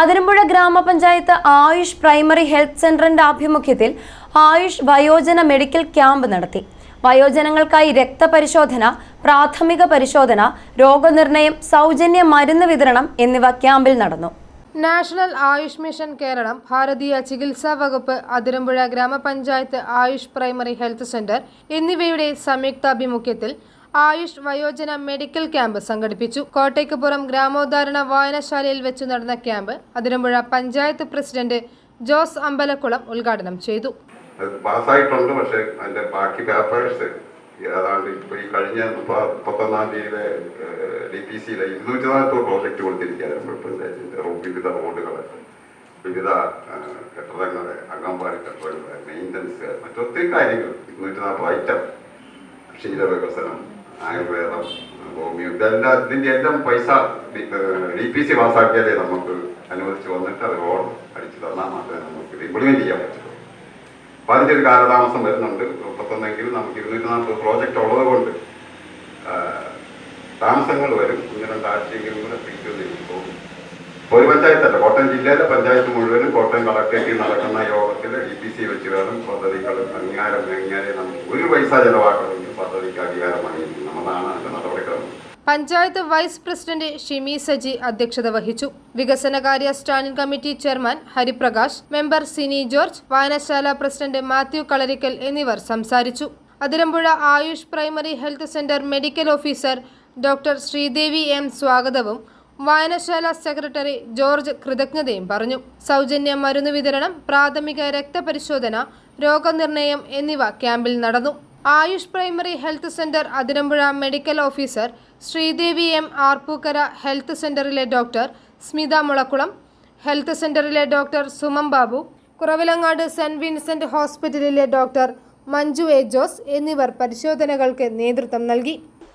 അതിരമ്പുഴ ഗ്രാമപഞ്ചായത്ത് Ayush primary health സെന്ററിന്റെ ആഭിമുഖ്യത്തിൽ ആയുഷ് വയോജന മെഡിക്കൽ ക്യാമ്പ് നടത്തി. വയോജനങ്ങൾക്കായി രക്തപരിശോധന പ്രാഥമിക പരിശോധന രോഗനിർണയം സൗജന്യ മരുന്ന് വിതരണം എന്നിവ ക്യാമ്പിൽ നടന്നു. നാഷണൽ ആയുഷ് മിഷൻ കേരളം ഭാരതീയ ചികിത്സാ വകുപ്പ് അതിരമ്പുഴ ഗ്രാമപഞ്ചായത്ത് ആയുഷ് പ്രൈമറി ഹെൽത്ത് സെന്റർ എന്നിവയുടെ സംയുക്താഭിമുഖ്യത്തിൽ ആയുഷ് വയോജന മെഡിക്കൽ ക്യാമ്പ് സംഘടിപ്പിച്ചു. കോട്ടയ്ക്കുപുറം ഗ്രാമോദ്ധാരണ വായനശാലയിൽ വെച്ചു നടന്ന ക്യാമ്പ് അതിരമ്പുഴ പഞ്ചായത്ത് പ്രസിഡന്റ് ജോസ് അമ്പലക്കുളം ഉദ്ഘാടനം ചെയ്തു. പാസ്സായിട്ടുണ്ട് പക്ഷേ അതിന്റെ ബാക്കി പേപ്പേഴ്സ് ഏതാണ്ട് ഇപ്പൊ ഈ കഴിഞ്ഞ മുപ്പ- മുപ്പത്തൊന്നാം തീയതിയിലെ ഡി പി സിയിലെ ഇരുന്നൂറ്റി നാൽപ്പത് പ്രോജക്റ്റ് കൊടുത്തിരിക്കുകയായിരുന്നു പഞ്ചായത്തിന്റെ വിവിധ റോഡുകൾ വിവിധ കെട്ടിടങ്ങൾ അംഗൻവാടി കെട്ടിടങ്ങൾ മെയിന്റനൻസ് മറ്റൊത്തിരി കാര്യങ്ങൾ ഇരുന്നൂറ്റി നാൽപ്പത് ഐറ്റം ക്ഷീരവികസനം ആയുർവേദം ഹോമിയോ ഇതെല്ലാം ഇതിന്റെ എല്ലാം പൈസ ഡി പി സി പാസ്സാക്കിയാലേ നമുക്ക് അനുവദിച്ച് വന്നിട്ട് അത് ഓർഡർ അടിച്ചു തന്നാൽ മാത്രമേ നമുക്ക് ഇംപ്ലിമെന്റ് ചെയ്യാൻ പറ്റുള്ളൂ അപ്പോൾ അതിന്റെ ഒരു കാലതാമസം വരുന്നുണ്ട്. മുപ്പത്തൊന്നെങ്കിലും നമുക്ക് ഇരുന്നൂറ്റി നാൽപ്പത് പ്രോജക്റ്റ് ഉള്ളത് കൊണ്ട് താമസങ്ങൾ വരും. ഒന്ന് രണ്ടാഴ്ചയെങ്കിലും കൂടെ പിടിക്കുമെന്ന് പോകും ഒരു പഞ്ചായത്തല്ല കോട്ടയം ജില്ലയിലെ പഞ്ചായത്ത് മുഴുവനും കോട്ടയം കളക്ടറേറ്റിൽ നടക്കുന്ന യോഗത്തിൽ ഡി പി സി വെച്ച് വേണം പദ്ധതികൾ അംഗീകാരം എങ്ങനെ നമുക്ക് ഒരു പൈസ ചെലവാക്കണമെങ്കിൽ പദ്ധതിക്ക് അധികാരമായിരുന്നു പഞ്ചായത്ത് വൈസ് പ്രസിഡന്റ് ഷിമി സജി അധ്യക്ഷത വഹിച്ചു. വികസനകാര്യ standing committee chairman Hariprakash member Sini George വായനശാല പ്രസിഡന്റ് മാത്യു കളരിക്കൽ എന്നിവർ സംസാരിച്ചു. Athirampuzha AYUSH primary health centre medical officer doctor Sreedevi M സ്വാഗതവും വായനശാല സെക്രട്ടറി ജോർജ് കൃതജ്ഞതയും പറഞ്ഞു. സൗജന്യ മരുന്ന് വിതരണം പ്രാഥമിക രക്തപരിശോധന രോഗനിർണയം എന്നിവ ക്യാമ്പിൽ നടന്നു. AYUSH primary health centre Athirampuzha medical officer Sreedevi M Arpookara health സെന്ററിലെ ഡോക്ടർ സ്മിത മുളക്കുളം ഹെൽത്ത് സെന്ററിലെ doctor Sumam Babu Kuravilangad saint Vincent ഹോസ്പിറ്റലിലെ ഡോക്ടർ മഞ്ജു എ. ജോസ് എന്നിവർ പരിശോധനകൾക്ക് നേതൃത്വം നൽകി.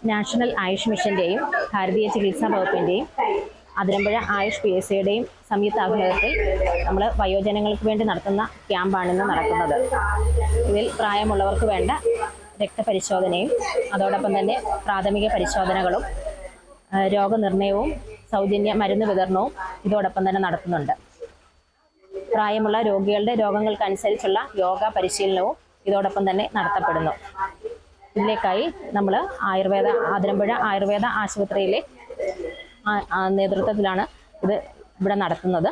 നാഷണൽ ആയുഷ് മിഷന്റെയും ഭാരതീയ ചികിത്സാ വകുപ്പിന്റെയും അതിരമ്പുഴ ആയുഷ് പി എസ് സിയുടെയും സംയുക്ത ആഭിമുഖ്യത്തിൽ നമ്മൾ വയോജനങ്ങൾക്ക് വേണ്ടി നടത്തുന്ന ക്യാമ്പാണിന്ന് നടക്കുന്നത്. ഇതിൽ പ്രായമുള്ളവർക്ക് വേണ്ട രക്തപരിശോധനയും അതോടൊപ്പം തന്നെ പ്രാഥമിക പരിശോധനകളും രോഗനിർണയവും സൗജന്യ മരുന്ന് വിതരണവും ഇതോടൊപ്പം തന്നെ നടത്തുന്നുണ്ട്. പ്രായമുള്ള രോഗികളുടെ രോഗങ്ങൾക്കനുസരിച്ചുള്ള യോഗ പരിശീലനവും ഇതോടൊപ്പം തന്നെ നടത്തപ്പെടുന്നു. ഇതിലേക്കായി നമ്മൾ ആയുർവേദ ആതിരമ്പുഴ ആയുർവേദ ആശുപത്രിയിലെ നേതൃത്വത്തിലാണ് ഇത് ഇവിടെ നടത്തുന്നത്.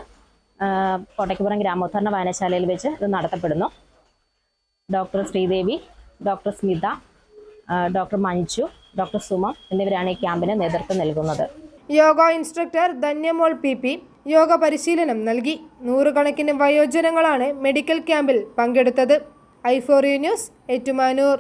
കോട്ടയ്ക്കുപുറം ഗ്രാമോദ്ധരണ വായനശാലയിൽ വെച്ച് ഇത് നടത്തപ്പെടുന്നു. Doctor Sreedevi doctor Smitha doctor Manju doctor Sumam എന്നിവരാണ് ഈ ക്യാമ്പിന് നേതൃത്വം നൽകുന്നത്. Yoga instructor Dhanyamol P P yoga പരിശീലനം നൽകി. നൂറുകണക്കിന് വയോജനങ്ങളാണ് മെഡിക്കൽ ക്യാമ്പിൽ പങ്കെടുത്തത്. ഐഫോറിയ ന്യൂസ് ഏറ്റുമാനൂർ.